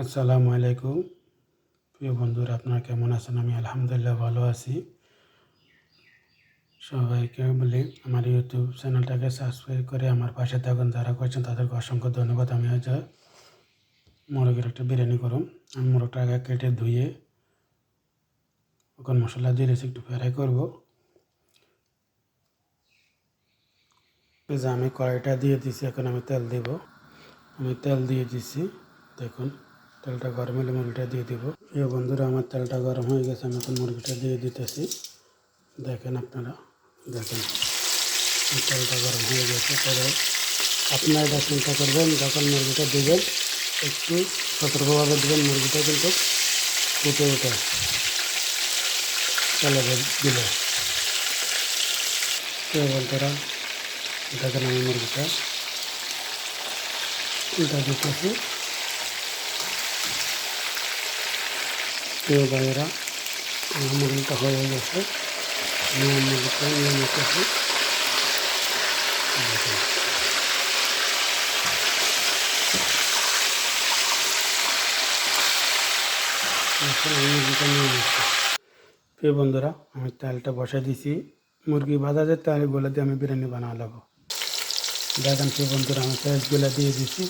আসসালামু আলাইকুম। প্রিয় বন্ধুরা, আপনারা কেমন আছেন? আমি আলহামদুলিল্লাহ ভালো আছি। সবাইকে বলি, আমার ইউটিউব চ্যানেলটাকে সাবস্ক্রাইব করে আমার পাশে থাকুন। যারা করছেন তাদেরকে অসংখ্য ধন্যবাদ। আমি আজ মোরগের একটা বিরিয়ানি করুন আমি মোরগটা আগে কেটে ধুয়ে ওখানে মশলা দিয়ে রেখে একটু ফ্রাই করব। আমি কড়াইটা দিয়ে দিছি, এখন আমি তেল দিব। আমি তেল দিয়ে দিছি, দেখুন। তেলটা গরম হলে মুরগিটা দিয়ে দিব। প্রিয় বন্ধুরা, আমার তেলটা গরম হয়ে গেছে, আমি এখন মুরগিটা দিয়ে দিতেছি। দেখেন আপনারা, দেখেন। আমার তেলটা গরম হয়ে গেছে তবে আপনারা এটা চিন্তা করবেন, যখন মুরগিটা দেবেন, একটু সতর্কভাবে দেবেন, মুরগিটা কিন্তু ফুটে ওঠে। চলে দিলে। প্রিয় বন্ধুরা, দেখেন আমি মুরগিটা উল্টা দিতেছি। প্রিয় ভাইয়েরা আমার মুরগিটা হয়ে গেছে আমি মুরগিটা নিয়ে নিতেছি দেখুন। এখন আমি মুরগিটা নিয়ে নিচ্ছি প্রিয় বন্ধুরা আমি তেলটা বসাই দিছি মুরগি ভাজা যে তেলগুলো দিয়ে আমি বিরিয়ানি বানা নেব দেখেন প্রিয় বন্ধুরা আমি পেঁয়াজগুলো দিয়ে দিছি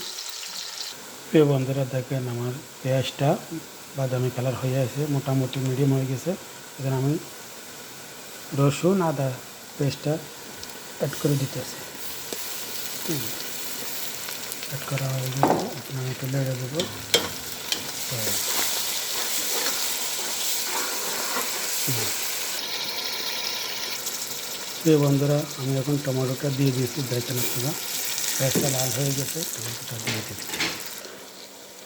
প্রিয় বন্ধুরা দেখেন আমার পেঁয়াজটা বাদামি কালার হয়ে আছে, মোটামুটি মিডিয়াম হয়ে গেছে। এখানে আমি রসুন, আদা পেস্টটা অ্যাড করে দিতেছি। অ্যাড করা হয়ে গেছে, এখন আমি একটু লেড়ে দেবো। বন্ধুরা, আমি এখন টমেটোটা দিয়ে দিয়েছি, দেখেন আপনারা। পেঁয়াজটা লাল হয়ে গেছে, টমেটোটা দিয়ে দিচ্ছি।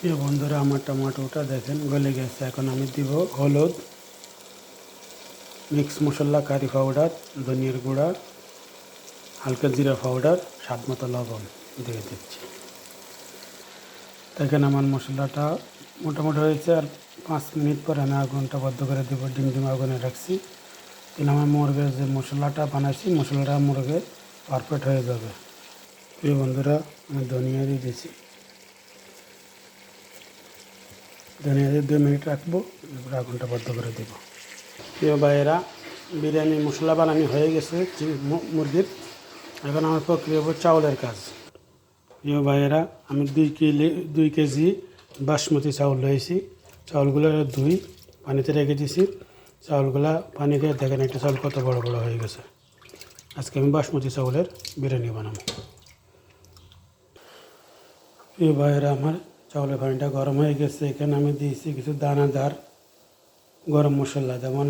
প্রিয় বন্ধুরা, আমার টমাটোটা দেখেন, গলে গেছে। এখন আমি দিব হলুদ, মিক্স মশলা, কারি পাউডার, ধনিয়ার গুঁড়া, হালকা জিরা পাউডার, স্বাদ মতো লবণ দিয়ে দিচ্ছি। দেখেন আমার মশলাটা মোটামুটি হয়েছে, আর পাঁচ মিনিট পর আমি আগুনটা বদ্ধ করে দেবো, ডিম ডিম আগুনে রাখছি। তাহলে আমার মুরগের যে মশলাটা বানাইছি, মশলাটা মুরগে পারফেক্ট হয়ে যাবে। প্রিয় বন্ধুরা, আমি ধনিয়া দিয়ে দিয়েছি ধনিয়া দুই মিনিট রাখব এরপর আগুনটা বন্ধ করে দেবো। প্রিয় ভাইয়েরা, বিরিয়ানি, মশলা বানানি হয়ে গেছে মুরগির। এখন আমার প্রক্রিয়া হব চাউলের কাজ। প্রিয় ভাইয়েরা, আমি দুই কেজি দুই কেজি বাসমতি চাউল লয়েছি চাউলগুলো ধুই, পানিতে রেখে চাউলগুলা পানি দিয়ে দেখেন একটা চাউল কত বড় বড় হয়ে গেছে। আজকে আমি বাসমতি চাউলের বিরিয়ানি বানাবো। প্রিয় ভাইয়েরা, আমার চাউলের পানিটা গরম হয়ে গেছে, এখানে আমি দিয়েছি কিছু দানাদার, গরম মশলা, যেমন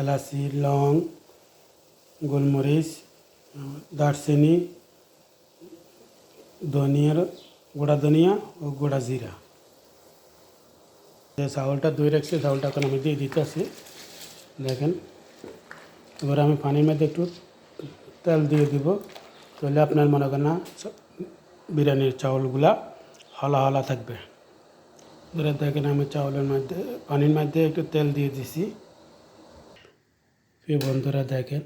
এলাচি, লং, গোলমরিচ, দারচিনি, ধনিয়ার গোড়া ধনিয়া ও গোড়া জিরা। যে চাউলটা ধুয়ে রাখছি, চাউলটা এখন আমি দিয়ে দিতেছি দেখেন, এবার আমি পানির মধ্যে একটু তেল দিয়ে দিব। তাহলে আপনার মনে করেন না, বিরিয়ানির চাউলগুলা হলা হলা থাকবে। এবারে দেখেন আমি চাউলের মধ্যে, পানির মধ্যে একটু তেল দিয়ে দিছি। প্রিয় বন্ধুরা, দেখেন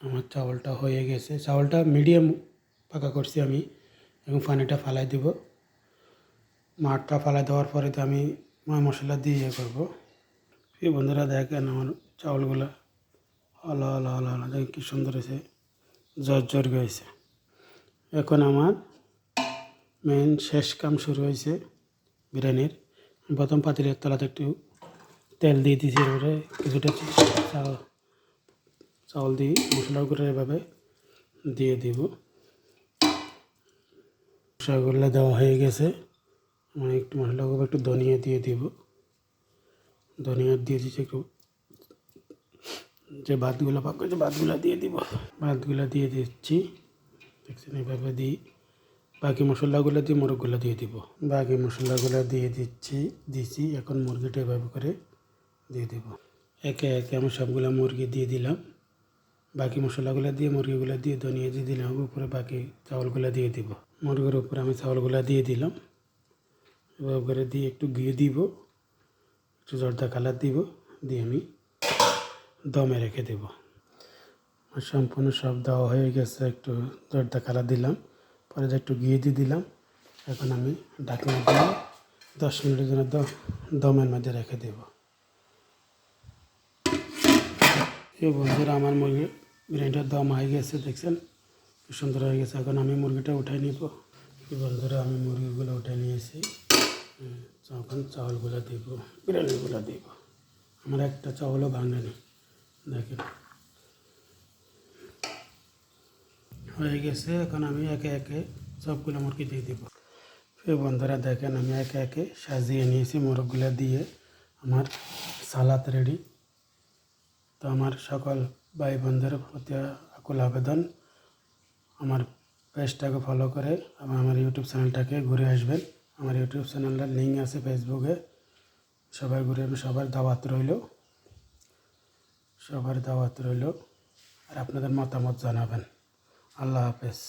আমার চাউলটা হয়ে গেছে। চাউলটা মিডিয়াম পাকা করছি আমি এবং পানিটা ফালাই দিব। মাঠটা ফালাই দেওয়ার পরে তো আমি ময় মশলা দিয়ে ইয়ে করব। প্রিয় বন্ধুরা, দেখেন আমার চাউলগুলো হলা হলা হলা হলা, দেখেন কী সুন্দর হয়েছে জর জর হয়েছে। এখন আমার মেন শেষ কাম শুরু হয়েছে বিরিয়ানির। প্রথম পাতিলের তলাতে একটু তেল দিয়ে দিয়েছি এবারে কিছুটা চাউল চাউল দিয়ে মশলার করে এভাবে দিয়ে দিব। মশলাগুলো দেওয়া হয়ে গেছে। মানে একটু মশলাগুলো একটু ধনিয়া দিয়ে দিব। ধনিয়া দিয়ে দিচ্ছি একটু যে ভাতগুলো, পাক করেছে ভাতগুলো দিয়ে দিব। ভাতগুলো দিয়ে দিচ্ছি। দেখছেন, এভাবে দিই। বাকি মশলাগুলো দিয়ে মোরগগুলো দিয়ে দিব। বাকি মশলাগুলো দিয়ে দিচ্ছি দিচ্ছি এখন মুরগিটা এভাবে করে দিয়ে দেব। একে একে আমি সবগুলো মুরগি দিয়ে দিলাম। বাকি মশলাগুলো দিয়ে মুরগিগুলো দিয়ে ধনিয়া দিয়ে দিলাম, উপরে বাকি চাউলগুলো দিয়ে দিব। মুরগির উপরে আমি চাউলগুলো দিয়ে দিলাম। এভাবে করে দিয়ে একটু ঘিয়ে দিব, একটু জর্দা কালার দিব, দিয়ে আমি দমে রেখে দেব। সম্পূর্ণ সব দেওয়া হয়ে গেছে, একটু জর্দা কালার দিলাম। পরে একটু ঘিয়ে দিয়ে দিলাম, এখন আমি ঢাকনা দিয়ে দশ মিনিটের জন্য দমের মধ্যে রেখে দেব। এই বন্ধুরা, আমার মুরগি বিরিয়ানিটার দম হয়ে গেছে, দেখছেন? কি সুন্দর হয়ে গেছে। এখন আমি মুরগিটা উঠাই নিব। বন্ধুরা, আমি মুরগিগুলো উঠে নিয়েছি। এখন চাউলগুলো দিব, বিরিয়ানিগুলো দিব। আমার একটা চাউলও ভাঙেনি দেখেন। হয়ে গেছে। এখন আমি একে একে সবগুলো মুরগি দিয়ে দিব। এই বন্ধুরা, দেখেন আমি একে একে সাজিয়ে নিয়েছি মোরগগুলো দিয়ে আমার সালাদ রেডি। তো আমার সকল ভাই বোনদের প্রতি আকুল আবেদন। আমার পেজটাকে ফলো করে এবং আমার ইউটিউব চ্যানেলটাকে ঘুরে আসবেন। আমার ইউটিউব চ্যানেলের লিঙ্ক আছে ফেসবুকে। সবাই ঘুরে সবার দাওয়াত রইল। সবার দাওয়াত রইল। আর আপনাদের মতামত জানাবেন। আল্লাহ হাফেজ।